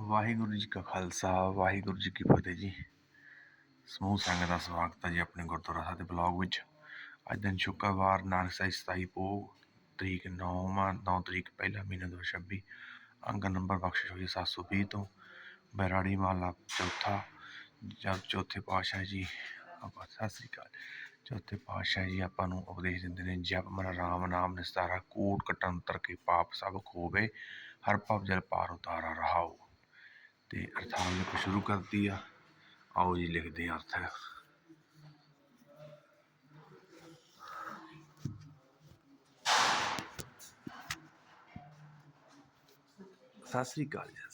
ਵਾਹਿਗੁਰੂ ਜੀ ਕਾ ਖਾਲਸਾ, ਵਾਹਿਗੁਰੂ ਜੀ ਕੀ ਫਤਿਹ ਜੀ। ਸਮੂਹ ਸੰਗਤ ਦਾ ਸਵਾਗਤ ਹੈ ਜੀ ਆਪਣੇ ਗੁਰਦੁਆਰਾ ਸਾਹਿਬ ਦੇ ਬਲੌਗ ਵਿੱਚ। ਅੱਜ ਦਿਨ ਸ਼ੁੱਕਰਵਾਰ, ਨਾਨਕ ਸਾਹਿਬ 27 ਪੋ ਤਰੀਕ 9 9 ਤਰੀਕ ਪਹਿਲਾ ਮਹੀਨਾ 2026 ਅੰਗ ਨੰਬਰ ਬਖਸ਼ਿਸ਼ ਹੋਈ 720 ਤੋਂ। ਬੈਰਾੜੀ ਮਾਲਾ ਚੌਥਾ, ਜਦ ਚੌਥੇ ਪਾਤਸ਼ਾਹ ਜੀ, ਆਪਾਂ ਸਤਿ ਸ੍ਰੀ ਅਕਾਲ। ਚੌਥੇ ਪਾਤਸ਼ਾਹ ਜੀ ਆਪਾਂ ਨੂੰ ਉਪਦੇਸ਼ ਦਿੰਦੇ ਨੇ, ਜਪ ਮਨ ਰਾਮ ਨਾਮ ਨਿਸਤਾਰਾ, ਕੋਟ ਕਟੰਤਰ ਕੇ ਪਾਪ ਸਭ ਖੋਵੇ, ਹਰ ਭਵ ਜਲ ਪਾਰ ਉਤਾਰਾ ਰਹਾਓ। ਤੇ ਅਰਥਾਂ ਲਿਖ ਸ਼ੁਰੂ ਕਰਤੀ ਆ। ਆਓ ਜੀ ਲਿਖਦੇ ਹਾਂ ਅਰਥ। ਸਤਿ ਸ੍ਰੀ ਅਕਾਲ ਜੀ।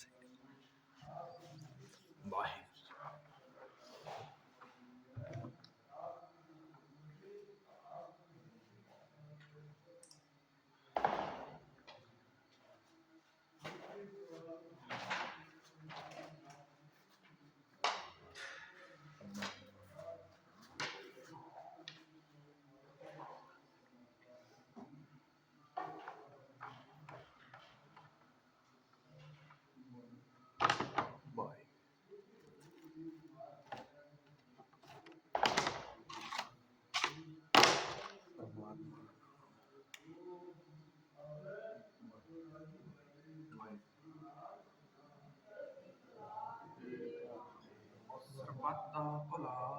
Hola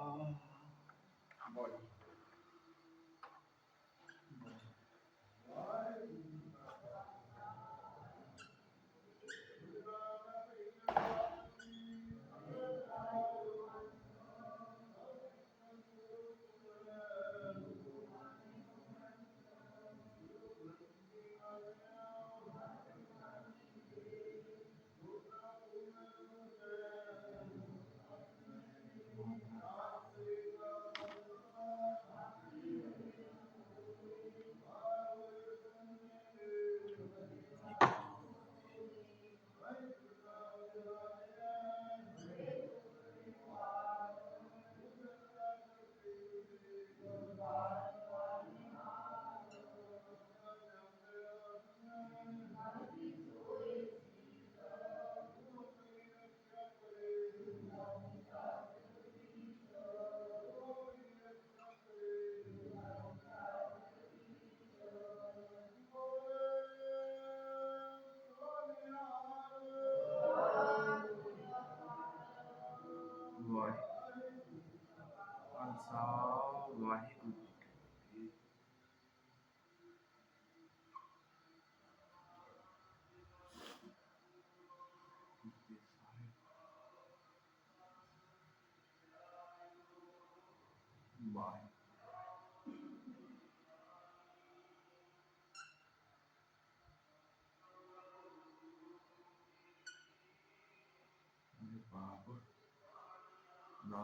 ਖਾਲਸਾ ਵਾਹਿਗੁਰੂ ਜੀ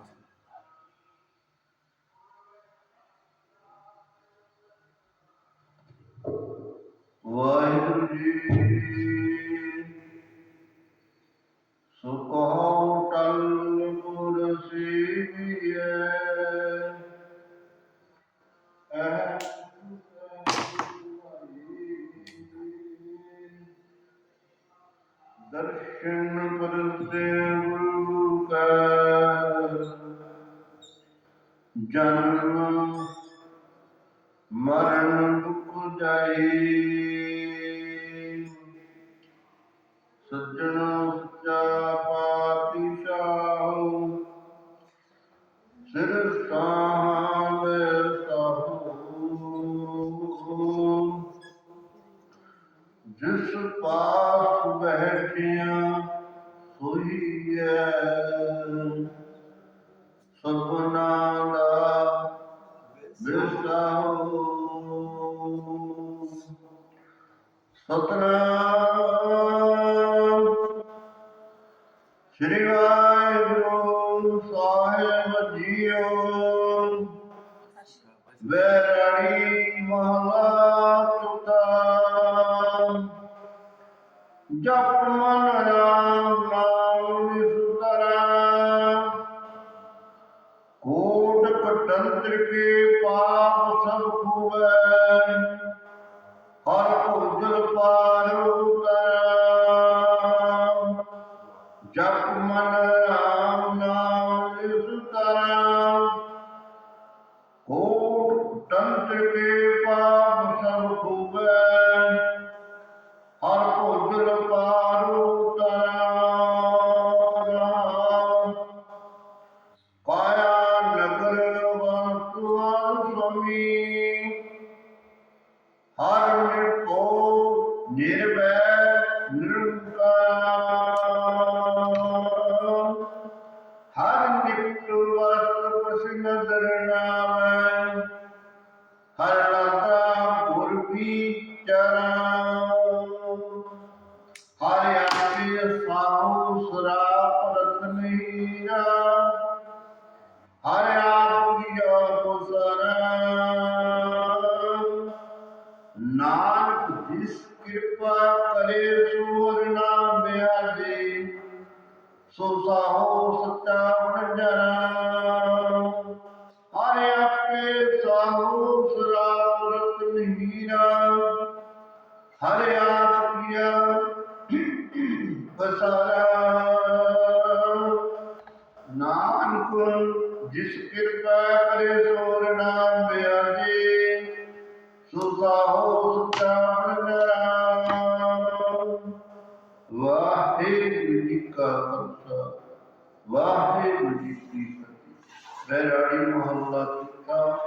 ਕੀ ਵਾਹਿਗੁਰੂ ਮੇਰੇ ਪਾਪ ਨਾਸ ਵਾਹਿਗੁਰੂ ਜੀ ਸੁਖੋ ਟਲ ਗੁਰ ਸੀਵੀਐ ਐ ਦਰਸ਼ਨ ਪਰਸੇ ਗੁਰੂ ਕੈ ਜਨਮ ਮਰਨ ਸੱਜਣਾ ਸੱਚਾ ਪਾਤਸ਼ਾਹ। ਸਿਰ ਸਾਹਮਣੇ ਸਾਹੂ ਜਿਸ ਪਾਸ ਬੈਠਿਆ ਹੋਈ ਹੈ ਸਭਨਾ ਦਾ ਵਿਸਾਹੋ ਸਤਨਾਮ ਵਾਹਿਗੁਰੂ ਸਾਹਿਬ ਜੀਓ। ਵੈਰਾਣੀ ਮਹਲਾ ਤੁਤਾ ਜਪ ਮਨ ਰਾਮ, ਨਾਮ ਨਿਸਤਰਾ। ਕੋਟ ਕਟੰਤਰ ਕੇ ਪਾਪ ਸਭ ਖੁਵੈ। ਸੁਮੀ ਹਰ ਨਿਰਭਉ ਨਿਰਭੈ ਨਿਰੰਕਾਰ। ਹਰ ਨਿਕਟ ਵਸਤ ਪਸਿਨ ਦਰਨਾਵੈ ਹਰ ਲਾਤਾ ਗੁਰ ਵਿਚਾਰਾ ਹਰ ਕਿਰਪਾ ਕਰੇ ਸੂਰ ਨਾਮ ਬਿਆਜੇ। ਸੋ ਸਾਹੋ ਸੱਚਾ ਵਣਜਰਾ ਹਰ ਆਪੇ ਸਾਹੋ ਸਰਾਪ ਰਤਨ ਹੀਰਾ ਹਰ ਆਪ ਕੀਆ ਬਸਾਰਾ। ਨਾਨਕ, ਜਿਸ ਕਿਰਪਾ ਕਰੇ ਸੋਰ ਨਾਮ ਬਿਆਜੇ। ਕਾ ਖਾਲਸਾ ਵਾਹਿਗੁਰੂ ਜੀ ਕੀ ਫਤਿਹ। ਬੈਰਾੜੀ ਮਹੱਲਾ ਤੀਜਾ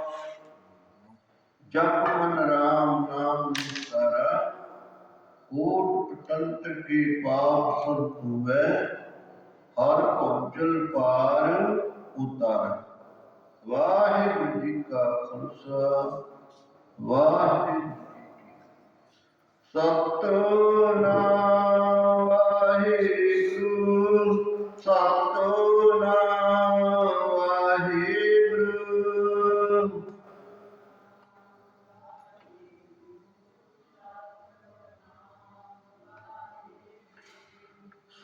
ਜਪ ਮਨ ਰਾਮ ਨਾਮ ਨਿਸਾਰਾ ਕੋਟ ਤੰਤਰ ਕੇ ਪਾਪ ਸਭ ਧੂਵੈ ਹਰ ਭੋਜਲ ਪਾਰ ਉਤਾਰ। ਵਾਹਿਗੁਰੂ ਜੀ ਕਾ ਖਾਲਸਾ। ਵਾਹਿਗੁਰੂ ਜੀ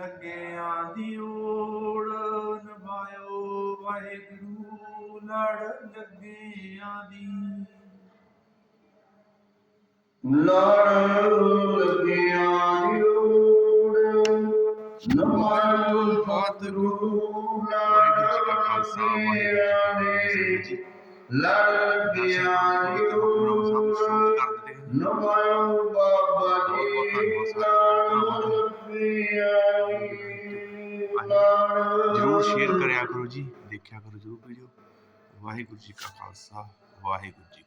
ਲੱਗਿਆਂ ਦੀ ਓੜ ਨਿਭਾਇਓ ਵਾਹਿਗੁਰੂ ਲੜ ਲੱਗਿਆਂ ਦੀ। ਲੜ ਲੱਗਿਆ ਜੋੜ ਨਮਾਇਓ ਸਤਿਗੁਰੂ ਲੜ ਲੱਗਿਆ ਨੇ ਲੜ ਲੱਗਿਆ ਜੋੜ ਨਮਾਇਓ ਬਾਬਾ ਜਰੂਰ ਸ਼ੇਅਰ ਕਰਿਆ ਕਰੋ ਜੀ, ਦੇਖਿਆ ਕਰੋ ਜਰੂਰ ਵੀਡੀਓ ਵਾਹਿਗੁਰੂ ਜੀ ਕਾ ਖਾਲਸਾ, ਵਾਹਿਗੁਰੂ ਜੀ